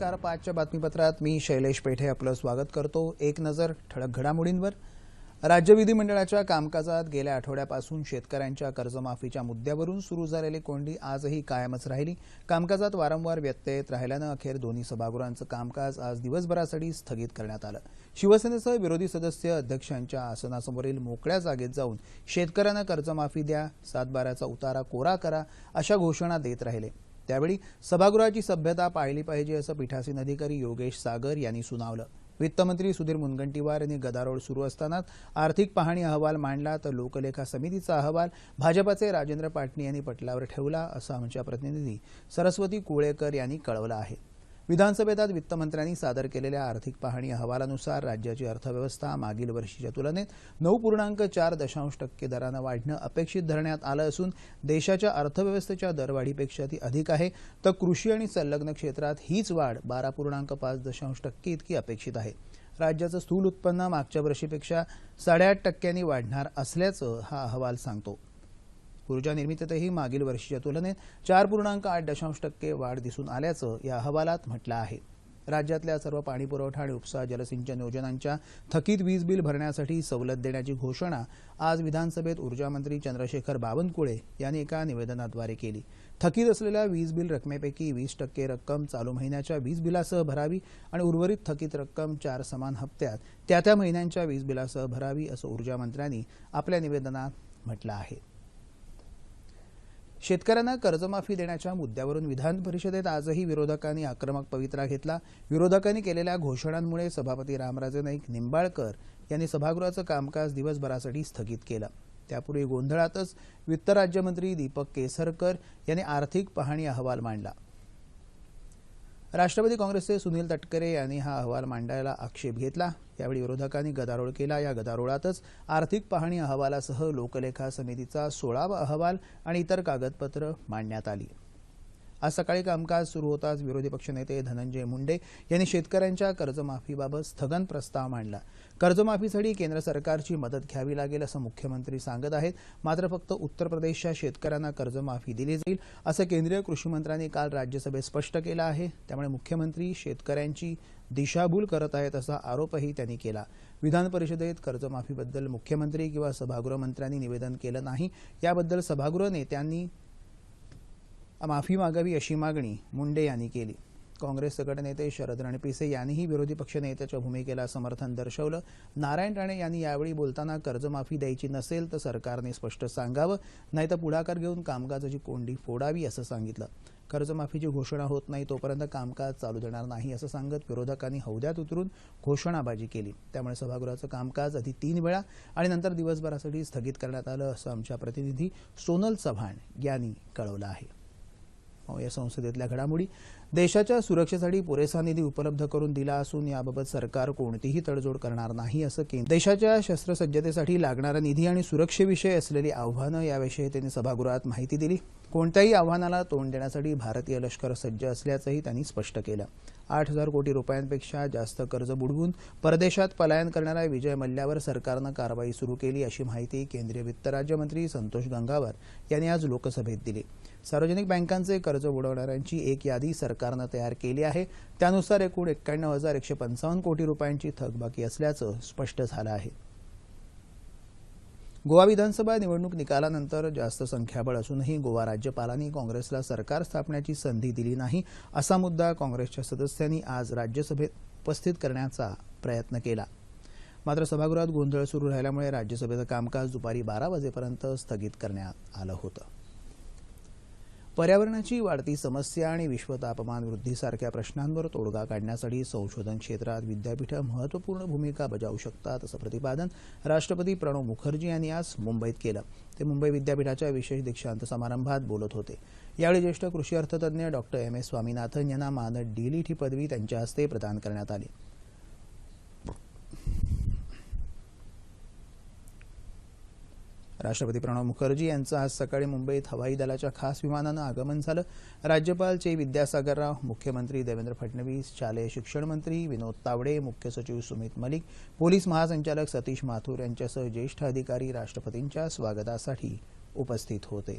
नमस्कार. पाचच्या बातमीपत्रात मी शैलेश पेठे आपलं स्वागत करतो. एक नजर ठळक घडामोडींवर. राज्य विधिमंडळाच्या कामकाजात गेल्या आठवड्यापासून शेतकऱ्यांच्या कर्जमाफीच्या मुद्द्यावरून सुरू झालेली कोंडी आजही कायमच राहिली. कामकाजात वारंवार व्यत्यय येत राहिल्यानं अखेर दोन्ही सभागृहांचं कामकाज आज दिवसभरासाठी स्थगित करण्यात आलं. शिवसेनेसह विरोधी सदस्य अध्यक्षांच्या आसनासमोरील मोकळ्या जागेत जाऊन शेतकऱ्यांना कर्जमाफी द्या सातबाऱ्याचा उतारा कोरा करा अशा घोषणा देत राहिले. त्यावेळी सभागृहाची सभ्यता पाळली पाहिजे असं पीठासीन अधिकारी योगेश सागर यांनी सुनावलं. वित्तमंत्री सुधीर मुनगंटीवार यांनी गदारोळ सुरू असतानाच आर्थिक पाहणी अहवाल मांडला तर लोकलेखा समितीचा अहवाल भाजपाचे राजेंद्र पाटणी यांनी पटलावर ठेवला असं आमच्या प्रतिनिधी सरस्वती कुळेकर यांनी कळवलं आहे. विधानसभेत आज वित्तमंत्र्यांनी सादर केलेल्या आर्थिक पाहणी अहवालानुसार राज्याची अर्थव्यवस्था मागील वर्षीच्या तुलनेत नऊ पूर्णांक चार दशांश टक्के दरानं वाढणं अपेक्षित धरण्यात आलं असून देशाच्या अर्थव्यवस्थेच्या दरवाढीपेक्षा ती अधिक आहे तर कृषी आणि संलग्न क्षेत्रात हीच वाढ बारा पूर्णांक पाच दशांश टक्के इतकी अपेक्षित आहे. राज्याचं स्थूल उत्पन्न मागच्या वर्षीपेक्षा साडेआठ टक्क्यांनी वाढणार असल्याचं हा अहवाल सांगतो. ऊर्जा निर्मितीतही मागील वर्षीच्या तुलनेत चार पूर्णांक आठ दशांश टक्के वाढ दिसून आल्याचं या अहवालात म्हटलं आहे. राज्यातल्या सर्व पाणीपुरवठा आणि उपसा जलसिंचन योजनांच्या थकीत वीज बिल भरण्यासाठी सवलत देण्याची घोषणा आज विधानसभेत ऊर्जामंत्री चंद्रशेखर बावनकुळे यांनी एका निवेदनाद्वारे केली. थकीत असलेल्या वीज बिल रकमेपैकी वीस टक्के रक्कम चालू महिन्याच्या वीज बिलासह भरावी आणि उर्वरित थकीत रक्कम चार समान हप्त्यात त्या त्या महिन्यांच्या वीज बिलासह भरावी असं ऊर्जामंत्र्यांनी आपल्या निवेदनात म्हटलं आहे. शेतकऱ्यांना कर्जमाफी देण्याच्या मुद्द्यावरून विधान परिषदेत आजही विरोधकांनी आक्रमक पवित्रा घेतला. विरोधकांनी केलेल्या घोषणांमुळे सभापती रामराजे नाईक निंबाळकर यांनी सभागृहाचं कामकाज दिवसभरासाठी स्थगित केलं. त्यापूर्वी गोंधळातच वित्त राज्यमंत्री दीपक केसरकर यांनी आर्थिक पाहणी अहवाल मांडला. राष्ट्रवादी काँग्रेसचे सुनील तटकरे यांनी हा अहवाल मांडायला आक्षेप घेतला. यावेळी विरोधकांनी गदारोळ केला. या गदारोळातच आर्थिक पाहणी अहवालासह लोकलेखा समितीचा सोळावा अहवाल आणि इतर कागदपत्र मांडण्यात आली. आज सकाळी कामकाज सुरू होताच विरोधी पक्षनेते धनंजय मुंडे यांनी शेतकऱ्यांच्या कर्जमाफीबाबत स्थगन प्रस्ताव मांडला. कर्जमाफीसाठी केंद्र सरकारची मदत घ्यावी लागेल असं मुख्यमंत्री सांगत आहेत. मात्र फक्त उत्तर प्रदेशच्या शेतकऱ्यांना कर्जमाफी दिली जाईल असं केंद्रीय कृषीमंत्र्यांनी काल राज्यसभेत स्पष्ट केलं आहे. त्यामुळे मुख्यमंत्री शेतकऱ्यांची दिशाभूल करत आहेत असा आरोपही त्यांनी केला. विधान परिषदेत कर्जमाफीबद्दल मुख्यमंत्री किंवा सभागृहमंत्र्यांनी निवेदन केलं नाही. याबद्दल सभागृह नेत्यांनी माफी मागावी अशी मागणी मुंडे यांनी केली. काँग्रेस गटनेते शरद रणपिसे यांनीही विरोधी पक्षनेत्याच्या भूमिकेला समर्थन दर्शवलं. नारायण राणे यांनी यावेळी बोलताना कर्जमाफी द्यायची नसेल तर सरकारने स्पष्ट सांगावं नाहीतर पुढाकार घेऊन कामकाजाची कोंडी फोडावी असं सांगितलं. कर्जमाफीची घोषणा होत नाही तोपर्यंत कामकाज चालू देणार नाही असं सांगत विरोधकांनी हौद्यात उतरून घोषणाबाजी केली. त्यामुळे सभागृहाचं कामकाज आधी तीन वेळा आणि नंतर दिवसभरासाठी स्थगित करण्यात आलं असं आमच्या प्रतिनिधी सोनल चव्हाण यांनी कळवलं आहे. हो, या संसदेतल्या घडामोडी. देशाच्या सुरक्षेसाठी पुरेसा निधी उपलब्ध करून दिला असून याबाबत सरकार कोणतीही तडजोड करणार नाही असं केंद्र देशाच्या शस्त्रसज्जतेसाठी लागणारा निधी आणि सुरक्षेविषयी असलेली आव्हानं याविषयी त्यांनी सभागृहात माहिती दिली. कोणत्याही आव्हानाला तोंड देण्यासाठी भारतीय लष्कर सज्ज असल्याचंही त्यांनी स्पष्ट केलं. आठ हजार कोटी रुपयांपेक्षा जास्त कर्ज बुडवून परदेशात पलायन करणाऱ्या विजय मल्ल्यावर सरकारनं कारवाई सुरू केली अशी माहिती केंद्रीय वित्त राज्यमंत्री संतोष गंगावर यांनी आज लोकसभेत दिली. सार्वजनिक बँकांचे कर्ज बुडवणाऱ्यांची एक यादी सरकारनं तयार केली आहे. त्यानुसार एकूण एक्क्याण्णव हजार एकशे पंचावन्न कोटी रुपयांची थकबाकी असल्याचं स्पष्ट झालं आहे. गोवा विधानसभा निवडणूक निकालानंतर जास्त संख्याबळ असूनही गोवा राज्यपालांनी काँग्रेसला सरकार स्थापण्याची संधी दिली नाही असा मुद्दा काँग्रेसच्या सदस्यांनी आज राज्यसभेत उपस्थित करण्याचा प्रयत्न केला. मात्र सभागृहात गोंधळ सुरू राहिल्यामुळे राज्यसभेचं कामकाज दुपारी बारा वाजेपर्यंत स्थगित करण्यात आलं होतं. पर्यावरणाची वाढती समस्या आणि विश्व तापमान वृद्धीसारख्या प्रश्नांवर तोडगा काढण्यासाठी संशोधन क्षेत्रात विद्यापीठं महत्त्वपूर्ण भूमिका बजावू शकतात असं प्रतिपादन राष्ट्रपती प्रणव मुखर्जी यांनी आज मुंबईत केलं. ते मुंबई विद्यापीठाच्या विशेष दीक्षांत समारंभात बोलत होते. यावेळी ज्येष्ठ कृषी अर्थतज्ञ डॉक्टर एम एस स्वामीनाथन यांना मानद डीलिट ही पदवी त्यांच्या हस्ते प्रदान करण्यात आली. राष्ट्रपती प्रणव मुखर्जी यांचं आज सकाळी मुंबईत हवाई दलाच्या खास विमानानं आगमन झालं. राज्यपाल चे विद्यासागर राव मुख्यमंत्री देवेंद्र फडणवीस शालेय शिक्षण मंत्री विनोद तावडे मुख्य सचिव सुमित मलिक पोलीस महासंचालक सतीश माथूर यांच्यासह ज्येष्ठ अधिकारी राष्ट्रपतींच्या स्वागतासाठी उपस्थित होते.